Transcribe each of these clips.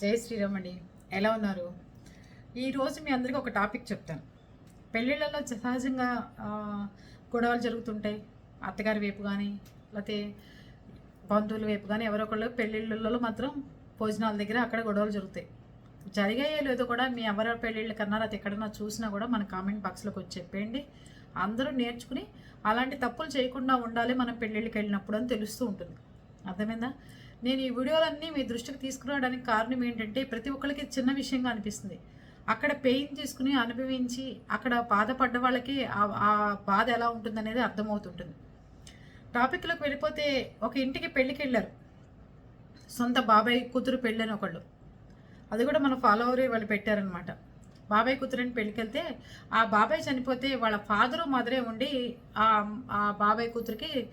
జై శ్రీరామ్ అండి ఎలా ఉన్నారు? ఈరోజు మీ అందరికీ ఒక టాపిక్ చెప్తాను. పెళ్ళిళ్ళలో సహజంగా గొడవలు జరుగుతుంటాయి. అత్తగారి వైపు కానీ లేకపోతే బంధువుల వైపు కానీ ఎవరో ఒకళ్ళు పెళ్ళిళ్ళలో మాత్రం భోజనాల దగ్గర అక్కడ గొడవలు జరుగుతాయి. జరిగాయో లేదో కూడా మీ ఎవరో పెళ్ళిళ్ళు కన్నా లేకపోతే ఎక్కడన్నా చూసినా కూడా మన కామెంట్ బాక్స్లోకి వచ్చి చెప్పేయండి. అందరూ నేర్చుకుని అలాంటి తప్పులు చేయకుండా ఉండాలి మనం పెళ్ళిళ్ళకి వెళ్ళినప్పుడు అని తెలుస్తూ ఉంటుంది. అర్థమైందా? నేను ఈ వీడియోలన్నీ మీ దృష్టికి తీసుకురావడానికి కారణం ఏంటంటే ప్రతి ఒక్కరికి చిన్న విషయంగా అనిపిస్తుంది. అక్కడ పెయిన్ తీసుకుని అనుభవించి అక్కడ బాధపడ్డ వాళ్ళకి ఆ- ఆ బాధ ఎలా ఉంటుందనేది అర్థమవుతుంటుంది. టాపిక్లోకి వెళ్ళిపోతే ఒక ఇంటికి పెళ్ళికి వెళ్ళారు. సొంత బాబాయ్ కూతురు పెళ్ళని ఒకళ్ళు. అది కూడా మన ఫాలోవర్ వాళ్ళు పెట్టారనమాట. బాబాయ్ కూతురని పెళ్ళికి వెళ్తే ఆ బాబాయ్ చనిపోతే వాళ్ళ ఫాదరు మదరే ఉండి ఆ ఆ బాబాయ్ కూతురికి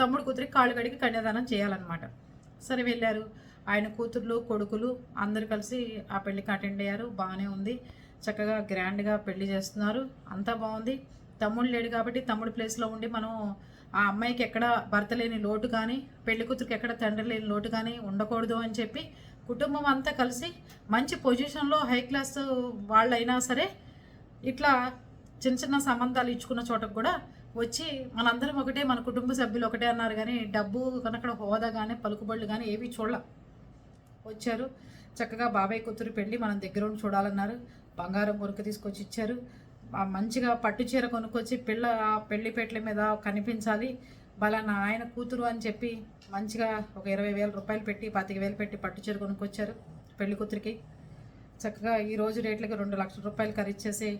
తమ్ముడు కూతురికి కాళ్ళు కడిగి కన్యాదానం చేయాలన్నమాట. సరే వెళ్ళారు. ఆయన కూతుర్లు కొడుకులు అందరు కలిసి ఆ పెళ్ళికి అటెండ్ అయ్యారు. బాగానే ఉంది. చక్కగా గ్రాండ్గా పెళ్ళి చేస్తున్నారు. అంతా బాగుంది. తమ్ముడు లేడు కాబట్టి తమ్ముడు ప్లేస్లో ఉండి మనం ఆ అమ్మాయికి ఎక్కడ భర్త లేని లోటు కానీ పెళ్ళి కూతురికి ఎక్కడ తండ్రి లేని లోటు కానీ ఉండకూడదు అని చెప్పి కుటుంబం అంతా కలిసి మంచి పొజిషన్లో హై క్లాస్ వాళ్ళైనా సరే ఇట్లా చిన్న చిన్న సంబంధాలు ఇచ్చుకున్న చోటకు కూడా వచ్చి మనందరం ఒకటే మన కుటుంబ సభ్యులు ఒకటే అన్నారు కానీ డబ్బు కనుక హోదా కానీ పలుకుబడులు కానీ ఏవి చూడలే. వచ్చారు. చక్కగా బాబాయ్ కూతురు పెళ్ళి మనం దగ్గర ఉండి చూడాలన్నారు. బంగారం మురుకు తీసుకొచ్చి ఇచ్చారు. మంచిగా పట్టు చీర కొనుక్కొచ్చి పిల్ల పెళ్ళి పెట్ల మీద కనిపించాలి. బలానా ఆయన కూతురు అని చెప్పి మంచిగా ఒక ఇరవై వేల రూపాయలు పెట్టి పాతిక వేలు పెట్టి పట్టు చీర కొనుక్కొచ్చారు పెళ్ళి కూతురికి. చక్కగా ఈ రోజు రేట్లకి రెండు లక్షల రూపాయలు ఖరీదు చేసి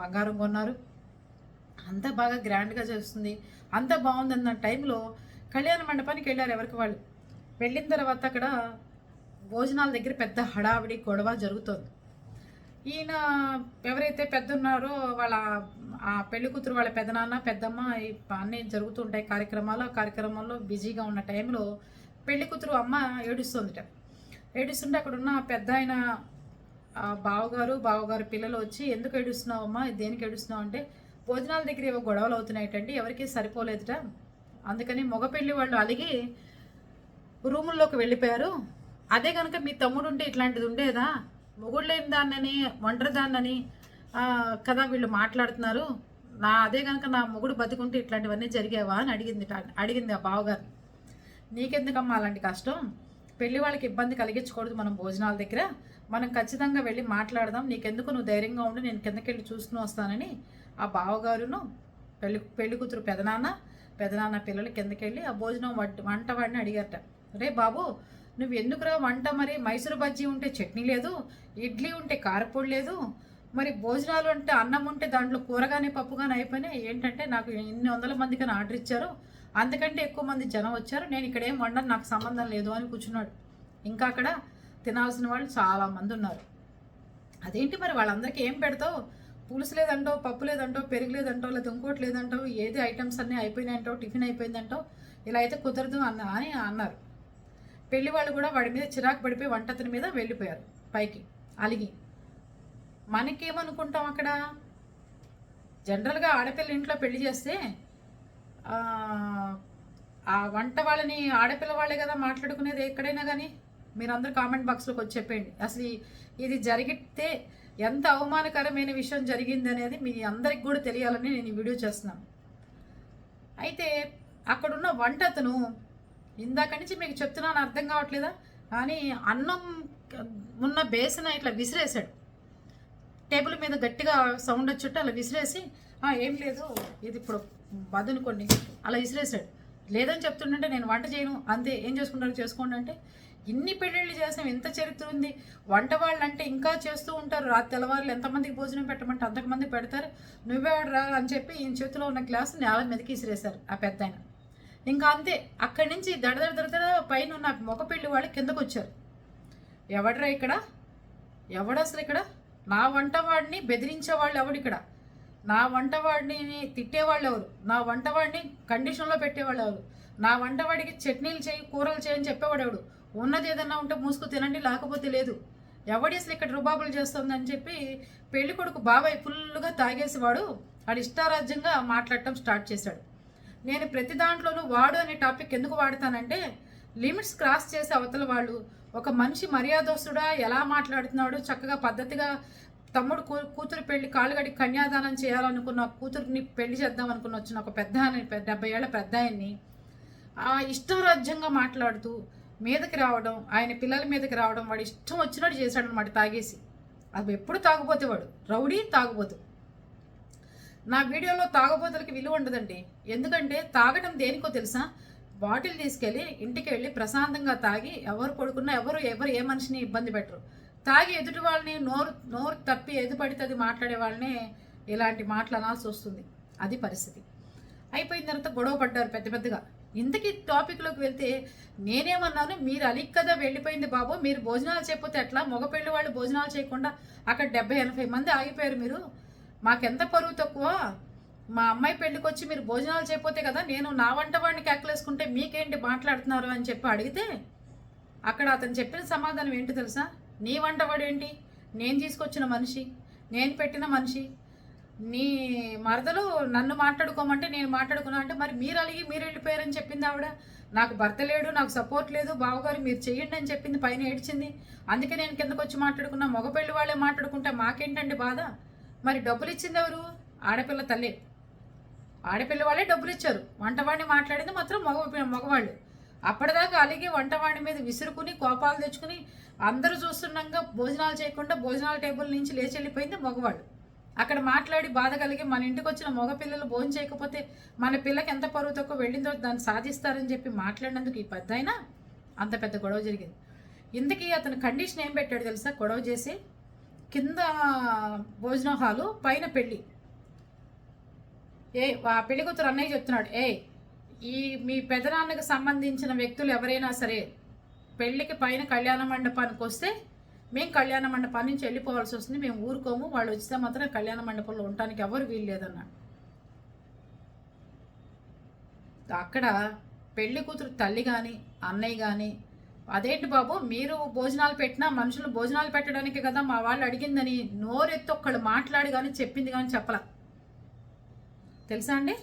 బంగారం కొన్నారు. అంతా బాగా గ్రాండ్గా చేస్తుంది. అంత బాగుందన్న టైంలో కళ్యాణ మండపానికి వెళ్ళారు ఎవరికి వాళ్ళు. వెళ్ళిన తర్వాత అక్కడ భోజనాల దగ్గర పెద్ద హడావిడి గొడవ జరుగుతుంది. ఈయన ఎవరైతే పెద్ద ఉన్నారో వాళ్ళ ఆ పెళ్ళి కూతురు వాళ్ళ పెదనాన్న పెద్దమ్మ ఈ అన్నీ జరుగుతుంటాయి కార్యక్రమాలు. ఆ కార్యక్రమంలో బిజీగా ఉన్న టైంలో పెళ్ళి కూతురు అమ్మ ఏడుస్తుందిట. ఏడుస్తుంటే అక్కడ ఉన్న పెద్ద ఆయన బావగారు బావగారు పిల్లలు వచ్చి ఎందుకు ఏడుస్తున్నావు అమ్మా దేనికి ఏడుస్తున్నావు? అంటే భోజనాల దగ్గర ఏవో గొడవలు అవుతున్నాయటండి ఎవరికీ సరిపోలేదుట. అందుకని మగ పెళ్ళి వాళ్ళు అలిగి రూముల్లోకి వెళ్ళిపోయారు. అదే కనుక మీ తమ్ముడు ఉంటే ఇట్లాంటిది ఉండేదా? మొగుడు లేని దాన్నని ఒంటరి దాన్నని కదా వీళ్ళు మాట్లాడుతున్నారు. నా అదే కనుక నా మొగుడు బతికుంటే ఇట్లాంటివన్నీ జరిగేవా అని అడిగింది అడిగింది ఆ బావగారు. నీకెందుకమ్మా అలాంటి కష్టం? పెళ్ళి వాళ్ళకి ఇబ్బంది కలిగించకూడదు మనం భోజనాల దగ్గర. మనం ఖచ్చితంగా వెళ్ళి మాట్లాడదాం. నీకెందుకు నువ్వు ధైర్యంగా ఉండి నేను కిందకెళ్ళి చూసుకుని వస్తానని ఆ బావగారును పెళ్ళి పెళ్ళి కూతురు పెదనాన్న పెదనాన్న పిల్లలు కిందకెళ్ళి ఆ భోజనం వంట వాడిని అడిగారట. రే బాబు నువ్వు ఎందుకురా వంట మరి? మైసూరు బజ్జీ ఉంటే చట్నీ లేదు ఇడ్లీ ఉంటే కారపొడి లేదు. మరి భోజనాలు అంటే అన్నం ఉంటే దాంట్లో కూరగానే పప్పుగానే అయిపోయినాయి ఏంటంటే నాకు ఎన్ని వందల మందికి ఆర్డర్ ఇచ్చారు. అంతకంటే ఎక్కువ మంది జనం వచ్చారు. నేను ఇక్కడ ఏం వండను నాకు సంబంధం లేదు అని కూర్చున్నాడు. ఇంకా అక్కడ తినాల్సిన వాళ్ళు చాలా మంది ఉన్నారు. అదేంటి మరి? వాళ్ళందరికీ ఏం పెడతావు? పులుసు లేదంటో పప్పు లేదంటో పెరుగు లేదంటో లేదా ఇంకోటి లేదంటో ఏది ఐటమ్స్ అన్నీ అయిపోయినాయంటో టిఫిన్ అయిపోయిందంటో ఇలా అయితే కుదరదు అన్న అని అన్నారు. పెళ్ళి వాళ్ళు కూడా వాడి మీద చిరాకు పడిపోయి వంటతని మీద వెళ్ళిపోయారు పైకి అలిగి. మనకేమనుకుంటాం అక్కడ? జనరల్గా ఆడపిల్ల ఇంట్లో పెళ్ళి చేస్తే ఆ, వంట వాళ్ళని ఆడపిల్ల వాళ్ళే కదా మాట్లాడుకునేది ఎక్కడైనా కానీ మీరందరూ కామెంట్ బాక్స్లోకి వచ్చి చెప్పండి అసలు ఇది జరిగితే ఎంత అవమానకరమైన విషయం జరిగింది అనేది మీ అందరికి కూడా తెలియాలని నేను ఈ వీడియో చేస్తున్నాను. అయితే అక్కడున్న వంట అతను ఇందాక నుంచి మీకు చెప్తున్నాను అర్థం కావట్లేదా? కానీ అన్నం ఉన్న బేసన ఇట్లా విసిరేశాడు. టేబుల్ మీద గట్టిగా సౌండ్ వచ్చుట్టు అలా విసిరేసి ఏం లేదు ఇది ఇప్పుడు బదునుకోండి అలా విసిరేశాడు. లేదని చెప్తుండంటే నేను వంట చేయను అంతే ఏం చేసుకుంటారు చేసుకోండి అంటే ఇన్ని పెళ్ళిళ్ళు చేసాం ఇంత చరిత్ర ఉంది. వంట వాళ్ళు అంటే ఇంకా చేస్తూ ఉంటారు. రాత్రి తెల్లవారులు ఎంతమందికి భోజనం పెట్టమంటే అంతకుమంది పెడతారు. నువ్వే రా అని చెప్పి ఈయన చేతిలో ఉన్న గ్లాస్ నేల మీదకి ఇసిరేశారు ఆ పెద్ద ఆయన. ఇంకా అంతే అక్కడి నుంచి దడదడ దడదడ పైన ఉన్న మొగ పెళ్ళి వాళ్ళు కిందకు వచ్చారు. ఎవడరా ఇక్కడ? ఎవడు అసలు ఇక్కడ? నా వంటవాడిని బెదిరించే వాళ్ళు ఎవడు ఇక్కడ? నా వంటవాడిని తిట్టేవాళ్ళు ఎవరు? నా వంటవాడిని కండిషన్లో పెట్టేవాళ్ళు ఎవరు? నా వంటవాడికి చట్నీలు చేయి కూరలు చేయని చెప్పేవాడు ఎవడు? ఉన్నది ఏదన్నా ఉంటే మూసుకు తినండి లేకపోతే లేదు. ఎవడి అసలు ఇక్కడ రుబాబులు చేస్తుందని చెప్పి పెళ్ళి కొడుకు బాబాయ్ ఫుల్గా తాగేసేవాడు వాడు ఇష్టారాజ్యంగా మాట్లాడటం స్టార్ట్ చేశాడు. నేను ప్రతి దాంట్లోనూ వాడు అనే టాపిక్ ఎందుకు వాడతానంటే లిమిట్స్ క్రాస్ చేసే అవతల వాళ్ళు ఒక మనిషి మర్యాదస్తుడా ఎలా మాట్లాడుతున్నాడు చక్కగా పద్ధతిగా తమ్ముడు కూతురు పెళ్ళి కాళ్ళగడి కన్యాదానం చేయాలనుకున్న కూతురుని పెళ్ళి చేద్దాం అనుకున్న వచ్చిన ఒక పెద్ద ఆయన- డెబ్బై ఏళ్ళ పెద్ద ఆయన్ని ఇష్టారాజ్యంగా మాట్లాడుతూ మీదకి రావడం ఆయన పిల్లల మీదకి రావడం వాడు ఇష్టం వచ్చినట్టు చేశాడు అనమాట తాగేసి. అది ఎప్పుడు తాగుపోతే వాడు రౌడీ తాగుబోతు. నా వీడియోలో తాగబోతులకి విలువ ఉండదండి. ఎందుకంటే తాగడం దేనికో తెలుసా? బాటిల్ తీసుకెళ్ళి ఇంటికి వెళ్ళి ప్రశాంతంగా తాగి ఎవరు పడుకున్నా ఎవరు ఎవరు ఏ మనిషిని ఇబ్బంది పెట్టరు. తాగి ఎదుటి వాళ్ళని నోరు నోరు తప్పి ఎదు పడితే అది మాట్లాడే వాళ్ళని ఇలాంటి మాటలు అనాల్సి వస్తుంది. అది పరిస్థితి. అయిపోయిన తర్వాత గొడవ పడ్డారు పెద్ద పెద్దగా. ఇంతకీ టాపిక్లోకి వెళ్తే నేనేమన్నాను మీరు అలిక్ కదా వెళ్ళిపోయింది బాబు మీరు భోజనాలు చేయకపోతే ఎట్లా? మగ పెళ్ళి వాళ్ళు భోజనాలు చేయకుండా అక్కడ డెబ్బై ఎనభై మంది ఆగిపోయారు మీరు. మాకెంత పరువు తక్కువ? మా అమ్మాయి పెళ్ళికి వచ్చి మీరు భోజనాలు చేయకపోతే కదా నేను నా వంట వాడిని కేకలేసుకుంటే మీకేంటి మాట్లాడుతున్నారు అని చెప్పి అడిగితే అక్కడ అతను చెప్పిన సమాధానం ఏంటి తెలుసా? నీ వంటవాడు ఏంటి నేను తీసుకొచ్చిన మనిషి నేను పెట్టిన మనిషి నీ మరదలు నన్ను మాట్లాడుకోమంటే నేను మాట్లాడుకున్నా అంటే మరి మీరు అలిగి మీరు వెళ్ళిపోయారని చెప్పింది ఆవిడ. నాకు భర్త లేడు నాకు సపోర్ట్ లేదు. బావగారు మీరు చెయ్యండి అని చెప్పింది పైన ఏడ్చింది. అందుకే నేను కిందకు వచ్చి మాట్లాడుకున్నా. మగపెళ్ళి వాళ్ళే మాట్లాడుకుంటే మాకేంటండి బాధ? మరి డబ్బులు ఇచ్చింది ఎవరు? ఆడపిల్ల తల్లి. ఆడపిల్ల వాళ్ళే డబ్బులు ఇచ్చారు. వంటవాడిని మాట్లాడింది మాత్రం మగ మగవాళ్ళు. అప్పటిదాకా అలిగి వంటవాడి మీద విసురుకుని కోపాలు తెచ్చుకుని అందరూ చూస్తుండగా భోజనాలు చేయకుండా భోజనాల టేబుల్ నుంచి లేచి వెళ్ళిపోయింది మగవాళ్ళు. అక్కడ మాట్లాడి బాధ కలిగి మన ఇంటికి వచ్చిన మగ పిల్లలు భోజనం చేయకపోతే మన పిల్లకి ఎంత పరువు తక్కువ వెళ్ళిందో దాన్ని సాధిస్తారని చెప్పి మాట్లాడినందుకు ఈ పెద్ద అయినా అంత పెద్ద గొడవ జరిగింది. ఇందుకీ అతను కండిషన్ ఏం పెట్టాడు తెలుసా? గొడవ చేసి కింద భోజన హాలు పైన పెళ్ళి. ఏ ఆ పెళ్ళి కూతురు అన్నయ్య చెప్తున్నాడు ఏ ఈ మీ పెదనాన్నకి సంబంధించిన వ్యక్తులు ఎవరైనా సరే పెళ్ళికి పైన కళ్యాణ మండపానికి వస్తే మేము కళ్యాణ మండపం నుంచి వెళ్ళిపోవాల్సి వస్తుంది. మేము ఊరుకోము. వాళ్ళు వచ్చితే మాత్రం కళ్యాణ మండపంలో ఉండటానికి ఎవరు వీలు లేదన్నాడు అక్కడ పెళ్ళి కూతురు తల్లి కానీ అన్నయ్య కానీ అదేంటి బాబు మీరు భోజనాలు పెట్టినా మనుషులు భోజనాలు పెట్టడానికి కదా మా వాళ్ళు అడిగిందని నోరెత్తి ఒక్కళ్ళు మాట్లాడి కానీ చెప్పింది కానీ చెప్పలా. తెలుసా అండి?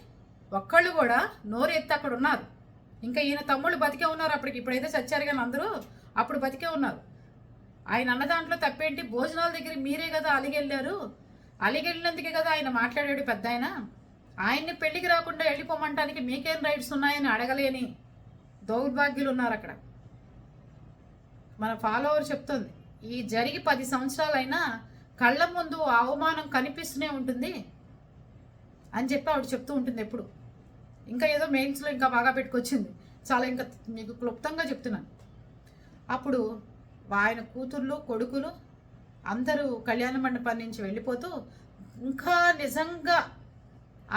ఒక్కళ్ళు కూడా నోరు ఎత్తి అక్కడ ఉన్నారు. ఇంకా ఈయన తమ్ముళ్ళు బతికే ఉన్నారు అప్పటికి. ఇప్పుడైతే చచ్చారు కానీ అందరూ అప్పుడు బతికే ఉన్నారు. ఆయన అన్న దాంట్లో తప్పేంటి? భోజనాల దగ్గర మీరే కదా అలిగెళ్ళారు? అలిగెళ్ళినందుకే కదా ఆయన మాట్లాడాడు పెద్ద ఆయన ఆయన్ని పెళ్ళికి రాకుండా వెళ్ళిపోమంటానికి మీకేం రైట్స్ ఉన్నాయని అడగలేని దౌర్భాగ్యులు ఉన్నారు అక్కడ మన ఫాలోవర్ చెప్తుంది ఈ జరిగి పది సంవత్సరాలైనా కళ్ళ ముందు అవమానం కనిపిస్తూనే ఉంటుంది అని చెప్పి ఆవిడ చెప్తూ ఉంటుంది ఎప్పుడు. ఇంకా ఏదో మెయిన్స్లో ఇంకా బాగా పెట్టుకొచ్చింది. చాలా ఇంకా మీకు క్లుప్తంగా చెప్తున్నాను. అప్పుడు ఆయన కూతుర్లు కొడుకులు అందరూ కళ్యాణ మండపం నుంచి వెళ్ళిపోతూ ఇంకా నిజంగా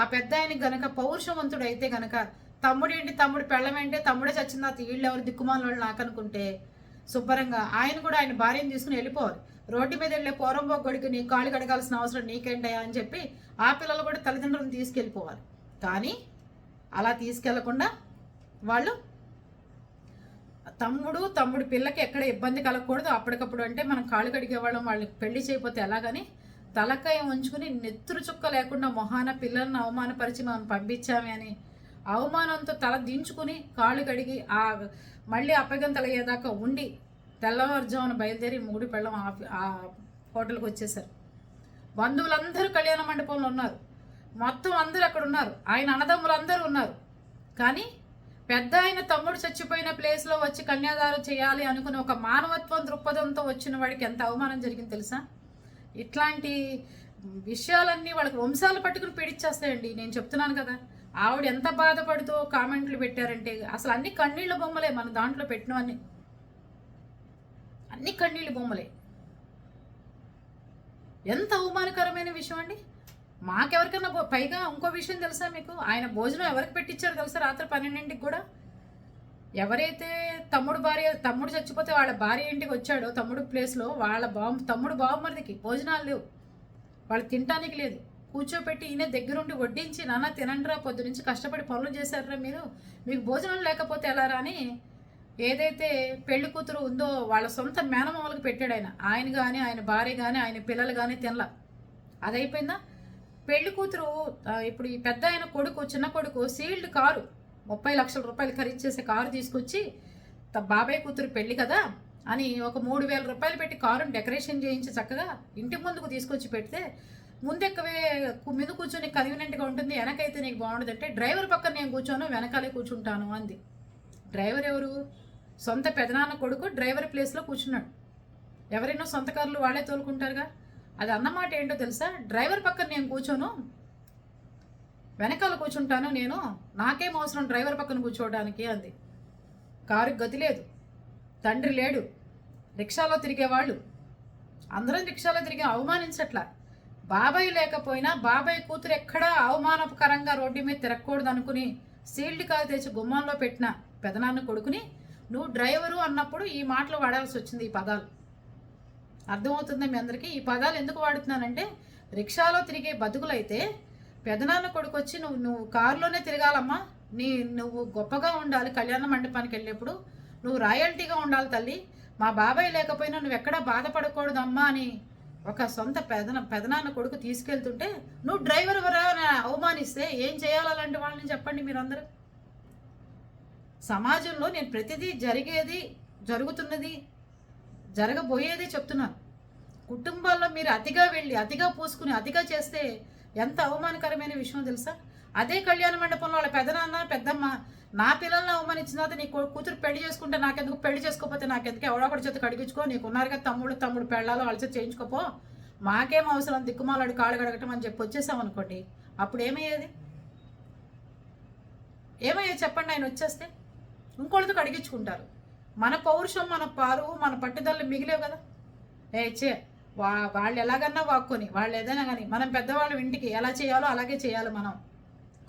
ఆ పెద్ద ఆయన గనక పౌరుషవంతుడు అయితే గనక తమ్ముడేంటి తమ్ముడు పెళ్ళమేంటి తమ్ముడే చచ్చిందా వీళ్ళు ఎవరు దిక్కుమాల నాకనుకుంటే నాకు అనుకుంటే శుభ్రంగా ఆయన కూడా ఆయన భార్యను తీసుకుని వెళ్ళిపోవాలి. రోడ్డు మీద వెళ్ళే పోరంబొగ్గడికి నీ కాళ్ళు కడగాల్సిన అవసరం నీకేంటయా అని చెప్పి ఆ పిల్లలు కూడా తల్లిదండ్రులను తీసుకెళ్ళిపోవాలి. కానీ అలా తీసుకెళ్ళకుండా వాళ్ళు తమ్ముడు తమ్ముడు పిల్లకి ఎక్కడ ఇబ్బంది కలగకూడదు. అప్పటికప్పుడు అంటే మనం కాళ్ళు కడిగేవాళ్ళం వాళ్ళకి పెళ్ళి చేయకపోతే ఎలాగని తలకాయ ఉంచుకుని నెత్తురు చుక్క లేకుండా మొహాన పిల్లల్ని అవమానపరిచి మనం పంపించామే అని అవమానంతో తల దించుకుని కాళ్ళు కడిగి ఆ మళ్ళీ అప్పగంతలు అయ్యేదాకా ఉండి తెల్లవారుజామున బయలుదేరి మూడు పెళ్ళం ఆ- ఆ హోటల్కి వచ్చేసారు బంధువులందరూ కళ్యాణ మండపంలో ఉన్నారు. మొత్తం అందరూ అక్కడ ఉన్నారు. ఆయన అన్నదమ్ములు అందరూ ఉన్నారు. కానీ పెద్ద ఆయన తమ్ముడు చచ్చిపోయిన ప్లేస్లో వచ్చి కన్యాదానం చేయాలి అనుకుని ఒక మానవత్వం దృక్పథంతో వచ్చిన వాడికి ఎంత అవమానం జరిగింది తెలుసా? ఇట్లాంటి విషయాలన్నీ వాళ్ళకి వంశాలు పట్టుకుని పీడిచ్చేస్తాయండి. నేను చెప్తున్నాను కదా ఆవిడ ఎంత బాధపడుతూ కామెంట్లు పెట్టారంటే అసలు అన్ని కన్నీళ్ళ బొమ్మలే మన దాంట్లో పెట్టినవన్నీ. అన్ని కన్నీళ్ళ బొమ్మలే. ఎంత అవమానకరమైన విషయం అండి? మాకెవరికైనా పైగా ఇంకో విషయం తెలుసా మీకు? ఆయన భోజనం ఎవరికి పెట్టించారు తెలుసా రాత్రి పన్నెండింటికి కూడా? ఎవరైతే తమ్ముడు భార్య తమ్ముడు చచ్చిపోతే వాళ్ళ భార్య ఇంటికి వచ్చాడో తమ్ముడు ప్లేస్లో వాళ్ళ బాబు తమ్ముడు బావమరిదికి భోజనాలు లేవు. వాళ్ళు తినటానికి లేదు. కూర్చోపెట్టి ఈయన దగ్గరుండి వడ్డించి నాన్న తినండిరా పొద్దు నుంచి కష్టపడి పనులు చేశారా మీరు. మీకు భోజనం లేకపోతే ఎలా రాని ఏదైతే పెళ్ళి కూతురు ఉందో వాళ్ళ సొంత మేనమామలకు పెట్టాడు ఆయన. ఆయన కానీ ఆయన భార్య కానీ ఆయన పిల్లలు కానీ తినలా. అది అయిపోయిందా పెళ్ళి కూతురు ఇప్పుడు ఈ పెద్ద ఆయన కొడుకు చిన్న కొడుకు సీల్డ్ కారు ముప్పై లక్షల రూపాయలు ఖరీదు చేసే కారు తీసుకొచ్చి బాబాయ్ కూతురు పెళ్ళి కదా అని ఒక మూడు వేల రూపాయలు పెట్టి కారుని డెకరేషన్ చేయించి చక్కగా ఇంటి ముందుకు తీసుకొచ్చి పెడితే ముందెక్కవే మీద కూర్చొని కన్వీనియంట్గా ఉంటుంది వెనకైతే నీకు బాగుండదు అంటే డ్రైవర్ పక్కన నేను కూర్చోను వెనకాలే కూర్చుంటాను అంది. డ్రైవర్ ఎవరు? సొంత పెదనాన్న కొడుకు డ్రైవర్ ప్లేస్లో కూర్చున్నాడు. ఎవరైనా సొంత కార్లు వాళ్ళే తోలుకుంటారుగా? అది అన్నమాట ఏంటో తెలుసా? డ్రైవర్ పక్కన నేను కూర్చోను వెనకాల కూర్చుంటాను నేను నాకేం అవసరం డ్రైవర్ పక్కన కూర్చోవడానికి అంది. కారుకి గతి లేదు. తండ్రి లేడు. రిక్షాలో తిరిగేవాళ్ళు. అందరం రిక్షాలో తిరిగి అవమానించట్లా. బాబాయ్ లేకపోయినా బాబాయ్ కూతురు ఎక్కడా అవమానకరంగా రోడ్డు మీద తిరగకూడదు అనుకుని సీల్డ్ కాలు తెచ్చి గుమ్మంలో పెట్టిన పెదనాన్న కొడుకుని నువ్వు డ్రైవరు అన్నప్పుడు ఈ మాటలు వాడాల్సి వచ్చింది ఈ పదాలు. అర్థమవుతుందా మీ అందరికీ? ఈ పదాలు ఎందుకు వాడుతున్నానంటే రిక్షాలో తిరిగే బతుకులైతే పెదనాన్న కొడుకు వచ్చి నువ్వు నువ్వు కారులోనే తిరగాలమ్మా. నీ నువ్వు గొప్పగా ఉండాలి కళ్యాణ మండపానికి వెళ్ళినప్పుడు. నువ్వు రాయల్టీగా ఉండాలి తల్లి. మా బాబాయ్ లేకపోయినా నువ్వు ఎక్కడా బాధపడకూడదమ్మా అని ఒక సొంత పెదన పెదనాన్న కొడుకు తీసుకెళ్తుంటే నువ్వు డ్రైవర్ వరా అవమానిస్తే ఏం చేయాలి అలాంటి వాళ్ళని చెప్పండి మీరందరూ. సమాజంలో నేను ప్రతిదీ జరిగేది జరుగుతున్నది జరగబోయేది చెప్తున్నాను కుటుంబాల్లో మీరు అతిగా వెళ్ళి అతిగా పూసుకుని అతిగా చేస్తే ఎంత అవమానకరమైన విషయం తెలుసా? అదే కళ్యాణ మండపంలో వాళ్ళ పెదనాన్న పెద్దమ్మ నా పిల్లల్ని అవమానించిన తర్వాత నీ కూతురు పెళ్ళి చేసుకుంటే నాకెందుకు? పెళ్ళి చేసుకోకపోతే నాకెందుకు? ఎవడొకటి చేత కడిగించుకో నీకు ఉన్నారు కదా తమ్ముడు తమ్ముడు పెళ్ళాలో వాళ్ళ చేత చేయించుకోపో. మాకేం అవసరం? దిక్కుమాలాడు కాళ్ళు కడగటం అని చెప్పి వచ్చేసాం అనుకోండి. అప్పుడు ఏమయ్యేది? ఏమయ్యేది చెప్పండి ఆయన వచ్చేస్తే ఇంకోళ్ళతో కడిగించుకుంటారు. మన పౌరుషం మన పారు మన పట్టుదల మిగిలేవు కదా. ఏ చే వా వాళ్ళు ఎలాగన్నా వాక్కొని వాళ్ళు ఏదైనా కానీ మనం పెద్దవాళ్ళ ఇంటికి ఎలా చేయాలో అలాగే చేయాలి మనం.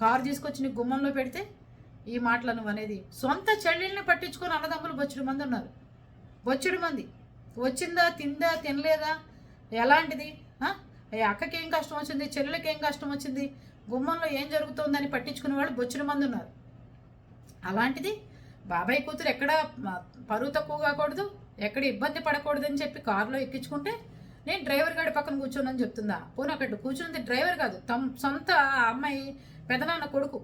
కారు తీసుకొచ్చి నీ గుమ్మంలో పెడితే ఈ మాటలు నువ్వు అనేది సొంత చెల్లెల్ని పట్టించుకొని అన్నదమ్ములు బొచ్చుడు మంది ఉన్నారు. బొచ్చుడు మంది. వచ్చిందా తిందా తినలేదా? ఎలాంటిది? అక్కకి ఏం కష్టం వచ్చింది? చెల్లెలకి ఏం కష్టం వచ్చింది? గుమ్మంలో ఏం జరుగుతోందని పట్టించుకునే వాళ్ళు బొచ్చుడు మంది ఉన్నారు. అలాంటిది బాబాయ్ కూతురు ఎక్కడ పరువు తక్కువ కాకూడదు ఎక్కడ ఇబ్బంది పడకూడదు అని చెప్పి కారులో ఎక్కించుకుంటే నేను డ్రైవర్ గారి పక్కన కూర్చోనని చెప్తుందా? పోనీ అక్కడ కూర్చున్నది డ్రైవర్ కాదు తమ సొంత అమ్మాయి పెదనాన్న కొడుకు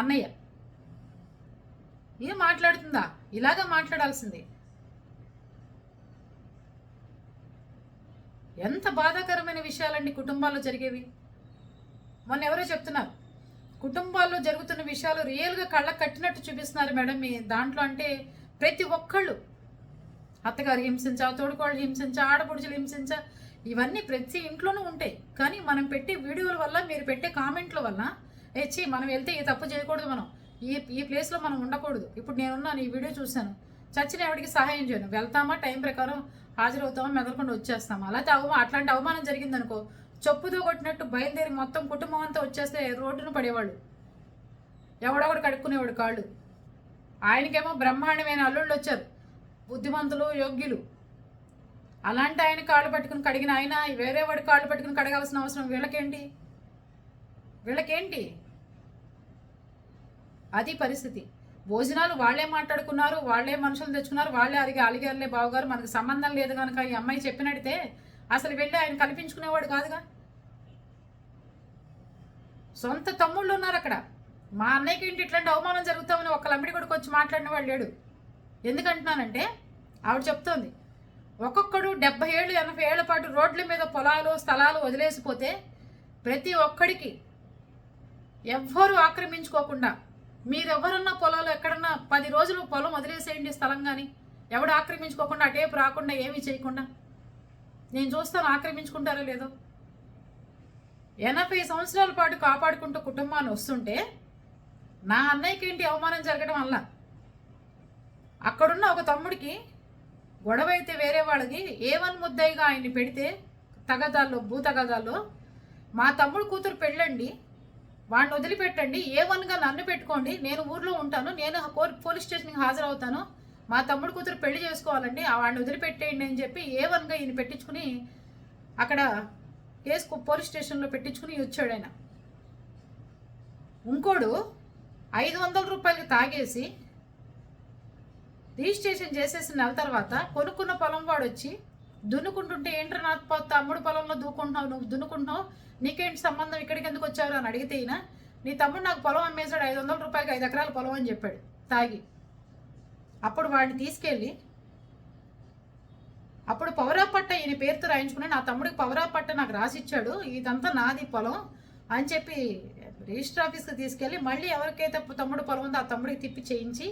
అన్నయ్య. ఏం మాట్లాడుతుందా? ఇలాగా మాట్లాడాల్సింది. ఎంత బాధాకరమైన విషయాలండి కుటుంబాల్లో జరిగేవి. మొన్న ఎవరో చెప్తున్నారు. కుటుంబాల్లో జరుగుతున్న విషయాలు రియల్గా కళ్ళకు కట్టినట్టు చూపిస్తున్నారు మేడం. మీ దాంట్లో అంటే ప్రతి ఒక్కళ్ళు అత్తగారు హింసించా తోడుకోళ్ళు హింసించా ఆడపడుచులు హింసించా ఇవన్నీ ప్రతి ఇంట్లోనూ ఉంటాయి. కానీ మనం పెట్టే వీడియోల వల్ల మీరు పెట్టే కామెంట్ల వల్ల ఏచి మనం వెళ్తే ఈ తప్పు చేయకూడదు మనం. ఈ ఈ ప్లేస్లో మనం ఉండకూడదు. ఇప్పుడు నేనున్నాను ఈ వీడియో చూశాను. చచ్చిన ఎవరికి సహాయం చేయను. వెళ్తామా? టైం ప్రకారం హాజరవుతామా? మెదలకుండా వచ్చేస్తామా? అలాగే అవమా అట్లాంటి అవమానం జరిగిందనుకో చెప్పుతో కొట్టినట్టు బయలుదేరి మొత్తం కుటుంబం అంతా వచ్చేస్తే రోడ్డును పడేవాళ్ళు. ఎవడొకడు కడుక్కునేవాడు కాళ్ళు. ఆయనకేమో బ్రహ్మాండమైన అల్లుళ్ళు వచ్చారు. బుద్ధిమంతులు యోగ్యులు. అలాంటి ఆయన కాళ్ళు పట్టుకుని కడిగిన ఆయన వేరే వాడి కాళ్ళు పట్టుకుని కడగాల్సిన అవసరం వీళ్ళకేంటి? వీళ్ళకేంటి? అది పరిస్థితి. భోజనాలు వాళ్ళే మాట్లాడుకున్నారు వాళ్ళే మనుషులు తెచ్చుకున్నారు వాళ్ళే అడిగి అలిగారులే బావగారు మనకు సంబంధం లేదు కనుక ఈ అమ్మాయి చెప్పినట్టే అసలు వెళ్ళి ఆయన కల్పించుకునేవాడు కాదుగా? సొంత తమ్ముళ్ళు ఉన్నారు అక్కడ. మా అన్నయ్యకి ఏంటి ఇట్లాంటి అవమానం జరుగుతామని ఒక లంబడి కొడుకు వచ్చి మాట్లాడినవాడు లేడు. ఎందుకంటున్నానంటే ఆవిడ చెప్తోంది ఒక్కొక్కడు డెబ్బై ఏళ్ళు ఎనభై ఏళ్ళ పాటు రోడ్ల మీద పొలాలు స్థలాలు వదిలేసిపోతే ప్రతి ఒక్కడికి ఎవ్వరూ ఆక్రమించుకోకుండా మీరెవరన్నా పొలాలు ఎక్కడన్నా పది రోజులు పొలం వదిలేసేయండి స్థలం కానీ ఎవడు ఆక్రమించుకోకుండా అటేపు రాకుండా ఏమీ చేయకుండా నేను చూస్తాను ఆక్రమించుకుంటారో లేదో. ఎనభై సంవత్సరాల పాటు కాపాడుకుంటూ కుటుంబాన్ని వస్తుంటే నా అన్నయ్యకి ఏంటి అవమానం జరగడం వల్ల అక్కడున్న ఒక తమ్ముడికి గొడవ అయితే వేరే వాళ్ళకి ఏ వన్ ముద్దయిగా ఆయన్ని పెడితే తగదాల్లో భూతగదాల్లో మా తమ్ముడు కూతురు పెళ్ళండి వాడిని వదిలిపెట్టండి ఏ వన్గా నన్ను పెట్టుకోండి నేను ఊర్లో ఉంటాను నేను కోర్- పోలీస్ స్టేషన్కి హాజరవుతాను మా తమ్ముడు కూతురు పెళ్ళి చేసుకోవాలండి ఆ వాడిని వదిలిపెట్టేయండి అని చెప్పి ఏ వన్గా ఈయన పెట్టించుకుని అక్కడ కేసు పోలీస్ స్టేషన్లో పెట్టించుకుని వచ్చాడు ఆయన. ఇంకోడు ఐదు వందల రూపాయలకి తాగేసి రిజిస్ట్రేషన్ చేసేసిన నెల తర్వాత కొనుక్కున్న పొలం వాడు వచ్చి దున్నుకుంటుంటే ఏంట్రా నా పొ- తమ్ముడు పొలంలో దూకుంటున్నావు నువ్వు దున్నుకుంటున్నావు నీకేంటి సంబంధం ఇక్కడికి ఎందుకు వచ్చావు అని అడిగితే ఈయన నీ తమ్ముడు నాకు పొలం అమ్మేశాడు ఐదు వందల రూపాయలకి ఐదు ఎకరాల పొలం అని చెప్పాడు తాగి. అప్పుడు వాడిని తీసుకెళ్ళి అప్పుడు పవరా పట్ట ఈయన పేరుతో రాయించుకుని నా తమ్ముడికి పవరా పట్ట నాకు రాసిచ్చాడు. ఇదంతా నాది పొలం అని చెప్పి రిజిస్టర్ ఆఫీస్కి తీసుకెళ్ళి మళ్ళీ ఎవరికైతే తమ్ముడు పొలం ఉందో ఆ తమ్ముడికి తిప్పి చేయించి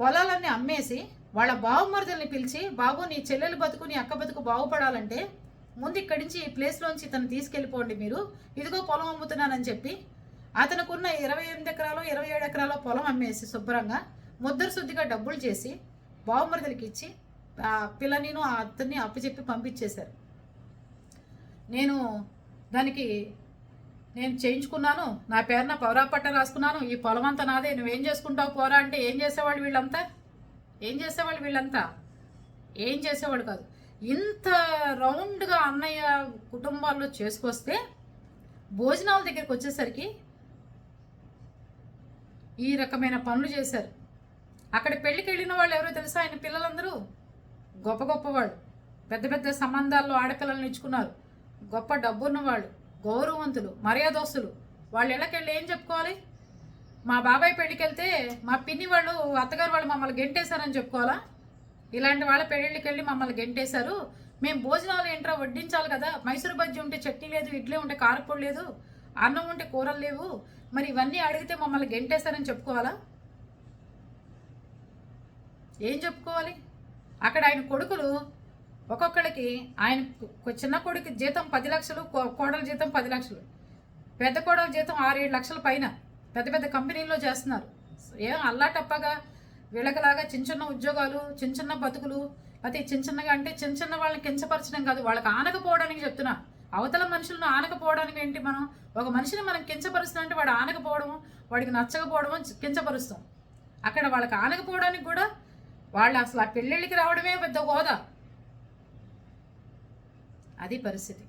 పొలాలన్నీ అమ్మేసి వాళ్ళ బావుమరుదల్ని పిలిచి బాబు నీ చెల్లెలు బతుకు నీ అక్క బతుకు బాగుపడాలంటే ముందు ఇక్కడి నుంచి ఈ ప్లేస్లోంచి ఇతను తీసుకెళ్ళిపోండి మీరు. ఇదిగో పొలం అమ్ముతున్నానని చెప్పి అతనుకున్న ఇరవై ఎనిమిది ఎకరాలు ఇరవై ఏడు ఎకరాలు పొలం అమ్మేసి శుభ్రంగా ముద్దరు శుద్ధిగా డబ్బులు చేసి బావమరుదులకి ఇచ్చి ఆ పిల్లనిను ఆ అతన్ని అప్పచెప్పి పంపించేశారు. నేను దానికి నేను చేయించుకున్నాను నా పేరున పౌరా పట్ట రాసుకున్నాను ఈ పొలం అంతా నాదే నువ్వేం చేసుకుంటావు పోరా అంటే ఏం చేసేవాళ్ళు వీళ్ళంతా? ఏం చేసేవాళ్ళు వీళ్ళంతా? ఏం చేసేవాడు కాదు. ఇంత రౌండ్గా అన్నయ్య కుటుంబాల్లో చేసుకొస్తే భోజనాల దగ్గరికి వచ్చేసరికి ఈ రకమైన పనులు చేశారు. అక్కడ పెళ్ళికి వెళ్ళిన వాళ్ళు ఎవరో తెలుసా? ఆయన పిల్లలందరూ? గొప్ప గొప్ప వాళ్ళు. పెద్ద పెద్ద సంబంధాల్లో ఆడపిల్లల్ని ఇచ్చుకున్నారు. గొప్ప డబ్బున్న వాళ్ళు గౌరవవంతులు మర్యాదస్తులు. వాళ్ళు ఇళ్ళకెళ్ళి ఏం చెప్పుకోవాలి? మా బాబాయ్ పెళ్ళికి వెళ్తే మా పిన్ని వాళ్ళు అత్తగారు వాళ్ళు మమ్మల్ని గెంటేశారని చెప్పుకోవాలా? ఇలాంటి వాళ్ళ పెళ్ళిళ్ళకి వెళ్ళి మమ్మల్ని గెంటేశారు. మేము భోజనాలు ఏంట్రా వడ్డించాలి కదా? మైసూరు బజ్జీ ఉంటే చట్నీ లేదు ఇడ్లీ ఉంటే కారపొడి లేదు అన్నం ఉంటే కూరలు లేవు. మరి ఇవన్నీ అడిగితే మమ్మల్ని గెంటేశారని చెప్పుకోవాలా? ఏం చెప్పుకోవాలి? అక్కడ ఆయన కొడుకులు ఒక్కొక్కడికి ఆయన చిన్న కొడుకు జీతం పది లక్షలు కో- కోడల జీతం పది లక్షలు. పెద్ద కోడల జీతం ఆరు ఏడు లక్షల పైన పెద్ద పెద్ద కంపెనీల్లో చేస్తున్నారు. ఏం అల్లాటప్పగా వీళ్ళకలాగా చిన్న చిన్న ఉద్యోగాలు చిన్న చిన్న బతుకులు అయితే చిన్న చిన్నగా అంటే చిన్న చిన్న వాళ్ళని కించపరచడం కాదు వాళ్ళకి ఆనకపోవడానికి చెప్తున్నా. అవతల మనుషులను ఆనకపోవడానికి ఏంటి మనం? ఒక మనిషిని మనం కించపరుస్తున్నాం అంటే వాడు ఆనకపోవడము వాడికి నచ్చకపోవడము కించపరుస్తాం. అక్కడ వాళ్ళకి ఆనకపోవడానికి కూడా వాళ్ళు అసలు ఆ పెళ్ళిళ్ళకి రావడమే పెద్ద హోదా. అది పరిస్థితి.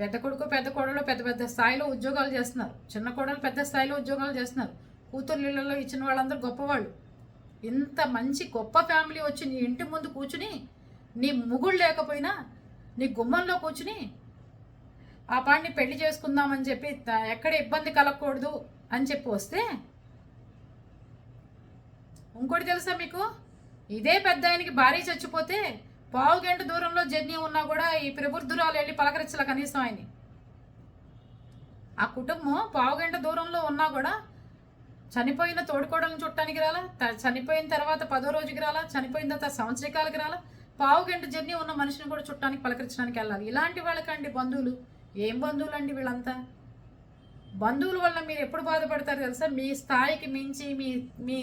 పెద్ద కొడుకు పెద్ద కోడలు పెద్ద పెద్ద స్థాయిలో ఉద్యోగాలు చేస్తున్నారు. చిన్న కోడలు పెద్ద స్థాయిలో ఉద్యోగాలు చేస్తున్నారు. కూతుర్లలో ఇచ్చిన వాళ్ళందరూ గొప్పవాళ్ళు. ఇంత మంచి గొప్ప ఫ్యామిలీ వచ్చి నీ ఇంటి ముందు కూర్చుని నీ ముగుడు లేకపోయినా నీ గుమ్మంలో కూర్చుని ఆ పాడిని పెళ్ళి చేసుకుందామని చెప్పి ఎక్కడ ఇబ్బంది కలగకూడదు అని చెప్పి వస్తే ఇంకోటి తెలుసా మీకు? ఇదే పెద్ద ఆయనకి భార్య చచ్చిపోతే పావు గంట దూరంలో జర్నీ ఉన్నా కూడా ఈ ప్రబుద్ధురాలు వెళ్ళి పలకరించాల కనీసం ఆయన్ని. ఆ కుటుంబం పావు గంట దూరంలో ఉన్నా కూడా చనిపోయిన తోడుకోడలను చుట్టానికి రాలా చనిపోయిన తర్వాత పదో రోజుకి రాలా చనిపోయిన తర్వాత సంవత్సరకాలకి రాలా పావు గంట జర్నీ ఉన్న మనిషిని కూడా చుట్టానికి పలకరించడానికి వెళ్ళాలి. ఇలాంటి వాళ్ళకండి బంధువులు. ఏం బంధువులు అండి వీళ్ళంతా? బంధువుల వల్ల మీరు ఎప్పుడు బాధపడతారు తెలుసా? మీ స్థాయికి మించి మీ మీ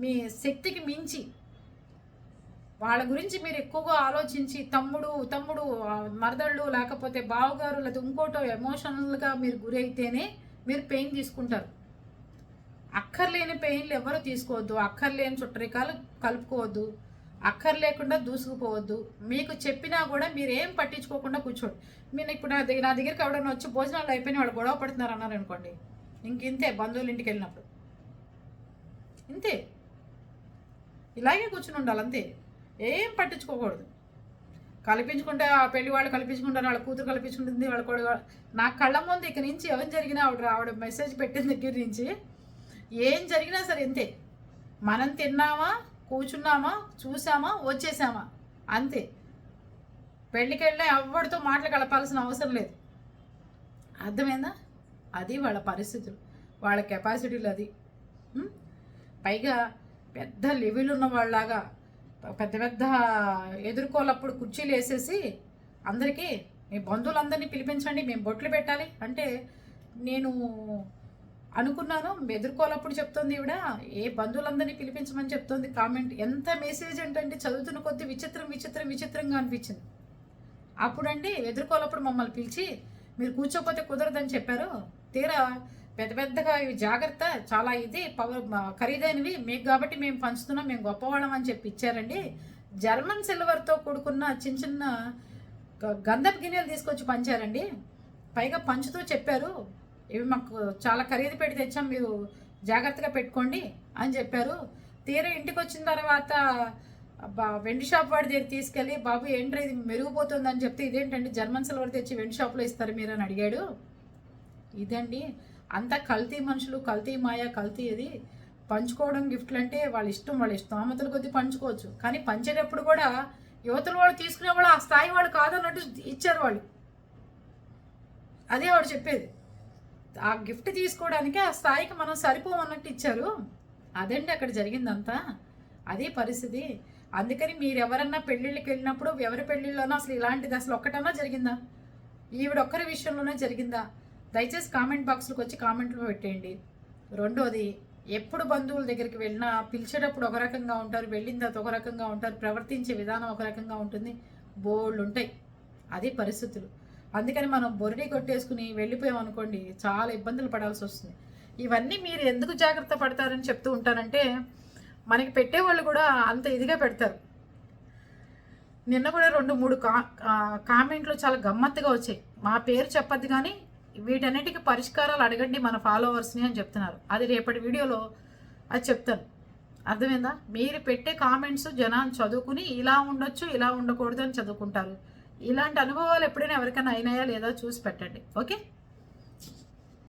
మీ శక్తికి మించి. వాళ్ళ గురించి మీరు ఎక్కువగా ఆలోచించి తమ్ముడు తమ్ముడు మరదళ్ళు లేకపోతే బావగారు లేదా ఇంకోటో ఎమోషనల్గా మీరు గురైతేనే మీరు పెయిన్ తీసుకుంటారు. అక్కర్లేని పెయిన్లు ఎవరు తీసుకోవద్దు. అక్కర్లేని చుట్టరికాలు కలుపుకోవద్దు. అక్కర్ లేకుండా దూసుకుపోవద్దు. మీకు చెప్పినా కూడా మీరు ఏం పట్టించుకోకుండా కూర్చోండి. మీరు ఇప్పుడు నా దగ్గర నా దగ్గరికి ఎవడైనా వచ్చి భోజనాలు అయిపోయిన వాళ్ళు గొడవ పడుతున్నారు అన్నారు అనుకోండి ఇంక ఇంతే బంధువుల ఇంటికి వెళ్ళినప్పుడు. ఇంతే. ఇలాగే కూర్చుని ఉండాలి అంతే. ఏం పట్టించుకోకూడదు. కల్పించుకుంటే ఆ పెళ్ళి వాళ్ళు కల్పించుకుంటారు వాళ్ళ కూతురు కల్పించుకుంటుంది వాళ్ళ కూడా నా కళ్ళ ముందు ఇక నుంచి ఎవరు జరిగినా ఆవిడ ఆవిడ మెసేజ్ పెట్టిన దగ్గర నుంచి ఏం జరిగినా సరే అంతే. మనం తిన్నామా కూర్చున్నామా చూసామా వచ్చేసామా అంతే. పెళ్ళికి వెళ్ళి ఎవరితో మాటలు కలపాల్సిన అవసరం లేదు. అర్థమైందా? అది వాళ్ళ పరిస్థితులు. వాళ్ళ కెపాసిటీలు అది. పైగా పెద్ద లెవెల్ ఉన్న వాళ్ళలాగా పెద్ద పెద్ద ఎదుర్కోలప్పుడు కుర్చీలు వేసేసి అందరికీ మీ బంధువులందరినీ పిలిపించండి మేము బొట్లు పెట్టాలి. అంటే నేను అనుకున్నాను ఎదుర్కోలప్పుడు చెప్తోంది ఈవిడ ఏ బంధువులందరినీ పిలిపించమని చెప్తోంది కామెంట్ ఎంత మెసేజ్ ఏంటంటే చదువుతున్న కొద్ది విచిత్రం విచిత్రం విచిత్రంగా అనిపించింది. అప్పుడండి ఎదుర్కోలప్పుడు మమ్మల్ని పిలిచి మీరు కూర్చోకపోతే కుదరదని చెప్పారు తీరా పెద్ద పెద్దగా ఇవి జాగ్రత్త. చాలా ఇది పవర్ ఖరీదైనవి. మీకు కాబట్టి మేము పంచుతున్నాం. మేము గొప్పవాళ్ళం అని చెప్పి ఇచ్చారండి. జర్మన్ సిల్వర్తో కూడుకున్న చిన్న చిన్న గంధపు గిన్నెలు తీసుకొచ్చి పంచారండి. పైగా పంచుతూ చెప్పారు. ఇవి మాకు చాలా ఖరీదు పెట్టి తెచ్చాం. మీరు జాగ్రత్తగా పెట్టుకోండి అని చెప్పారు. తీరా ఇంటికి వచ్చిన తర్వాత వెండి షాప్ వాడి దగ్గర తీసుకెళ్ళి బాబు ఏంట్రా ఇది మెరుగుపోతుంది అని చెప్తే ఇదేంటండి? జర్మన్ సిల్వర్ తెచ్చి వెండి షాప్లో ఇస్తారు మీరు అని అడిగాడు. ఇదండి. అంతా కల్తీ మనుషులు కల్తీ మాయ కల్తీ ఇది పంచుకోవడం గిఫ్ట్లు అంటే వాళ్ళ ఇష్టం వాళ్ళ స్తోమతల కొద్దీ పంచుకోవచ్చు. కానీ పంచేటప్పుడు కూడా యువతలు వాళ్ళు తీసుకునే వాళ్ళు ఆ స్థాయి వాళ్ళు కాదన్నట్టు ఇచ్చారు వాళ్ళు. అదే వాడు చెప్పేది. ఆ గిఫ్ట్ తీసుకోవడానికి ఆ స్థాయికి మనం సరిపోమన్నట్టు ఇచ్చారు. అదండి అక్కడ జరిగిందంతా. అదే పరిస్థితి. అందుకని మీరు ఎవరన్నా పెళ్ళిళ్ళకి వెళ్ళినప్పుడు ఎవరి పెళ్ళిళ్ళలోనో అసలు ఇలాంటిది అసలు ఒక్కటన్నా జరిగిందా? ఈవిడ ఒక్కరి విషయంలోనే జరిగిందా? దయచేసి కామెంట్ బాక్స్లోకి వచ్చి కామెంట్లో పెట్టేయండి. రెండోది ఎప్పుడు బంధువుల దగ్గరికి వెళ్ళినా పిలిచేటప్పుడు ఒక రకంగా ఉంటారు వెళ్ళిన తర్వాత ఒక రకంగా ఉంటారు ప్రవర్తించే విధానం ఒక రకంగా ఉంటుంది. బోళ్ళు ఉంటాయి. అది పరిస్థితులు. అందుకని మనం బొరిడి కొట్టేసుకుని వెళ్ళిపోయామనుకోండి చాలా ఇబ్బందులు పడాల్సి వస్తుంది. ఇవన్నీ మీరు ఎందుకు జాగ్రత్త పడతారని చెప్తూ ఉంటారంటే మనకి పెట్టేవాళ్ళు కూడా అంత ఇదిగా పెడతారు. నిన్న కూడా రెండు మూడు కా కామెంట్లు చాలా గమ్మత్తుగా వచ్చాయి. మా పేరు చెప్పద్దు కానీ వీటన్నిటికీ పరిష్కారాలు అడగండి మన ఫాలోవర్స్ని అని చెప్తున్నారు. అది రేపటి వీడియోలో అది చెప్తాను. అర్థమైందా? మీరు పెట్టే కామెంట్స్ జనాన్ని చదువుకుని ఇలా ఉండొచ్చు ఇలా ఉండకూడదు అని చదువుకుంటారు. ఇలాంటి అనుభవాలు ఎప్పుడైనా ఎవరికైనా అయినాయా లేదా చూసి పెట్టండి. ఓకే?